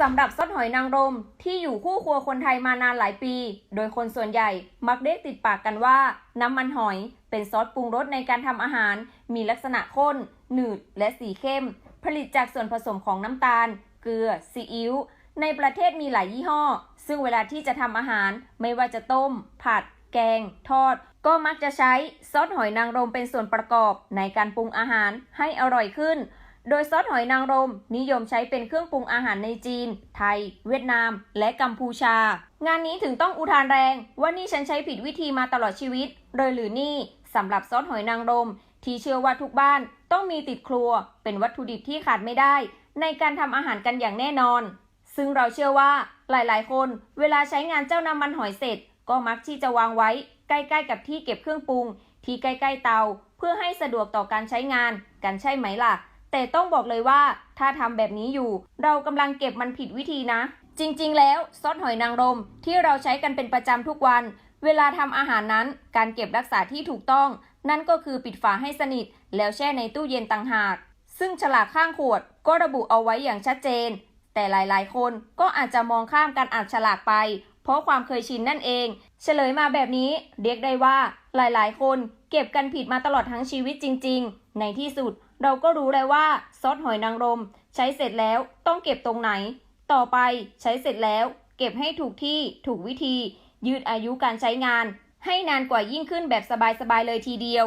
สำหรับซอสหอยนางรมที่อยู่คู่ครัวคนไทยมานานหลายปี โดยคนส่วนใหญ่มักเรียกติดปากกันว่า น้ำมันหอย เป็นซอสปรุงรสในการทำอาหาร มีลักษณะข้น หนืด และสีเข้ม ผลิตจากส่วนผสมของน้ำตาล เกลือ ซีอิ๊ว ในประเทศมีหลายยี่ห้อ ซึ่งเวลาที่จะทำอาหาร ไม่ว่าจะต้ม ผัด แกง ทอด ก็มักจะใช้ซอสหอยนางรมเป็นส่วนประกอบในการปรุงอาหารให้อร่อยขึ้น โดยซอสหอยนางรม นิยมใช้เป็นเครื่องปรุงอาหารในจีน ไทย เวียดนาม และกัมพูชา งานนี้ถึงต้องอุทานแรง ว่านี่ฉันใช้ผิดวิธีมาตลอดชีวิต เลยหรือนี่สำหรับซอสหอยนางรม ที่เชื่อว่าทุกบ้านต้องมีติดครัว เป็นวัตถุดิบที่ขาดไม่ได้ ในการทำอาหารกันอย่างแน่นอน ซึ่งเราเชื่อว่าหลาย ๆ คน เวลาใช้งานเจ้าน้ำมันหอยเสร็จ ก็มักที่จะวางไว้ ใกล้ๆ กับที่เก็บเครื่องปรุง ที่ใกล้ ๆ เตา เพื่อให้สะดวกต่อการใช้งาน กันใช่ไหมล่ะ แต่ต้องบอกเลยว่าถ้าทำแบบนี้อยู่ เรากำลังเก็บมันผิดวิธีนะ จริงๆ แล้วซอสหอยนางรมที่เราใช้กันเป็นประจำทุกวัน เวลาทำอาหารนั้น การเก็บรักษาที่ถูกต้อง นั่นก็คือปิดฝาให้สนิท แล้วแช่ในตู้เย็นต่างหาก ซึ่งฉลากข้างขวดก็ระบุเอาไว้อย่างชัดเจน แต่หลายๆ คนก็อาจจะมองข้ามการอ่านฉลากไป เพราะความเคยชินนั่นเอง เฉลยมาแบบนี้เรียกได้ว่า หลายๆ คนเก็บกันผิดมาตลอดทั้งชีวิตจริง ๆ ในที่สุด เราก็รู้แล้วว่าซอสหอยนางรม ใช้เสร็จแล้วต้องเก็บตรงไหน ต่อไปใช้เสร็จแล้ว เก็บให้ถูกที่ถูกวิธี ยืดอายุการใช้งาน ให้นานกว่ายิ่งขึ้นแบบสบายๆเลยทีเดียว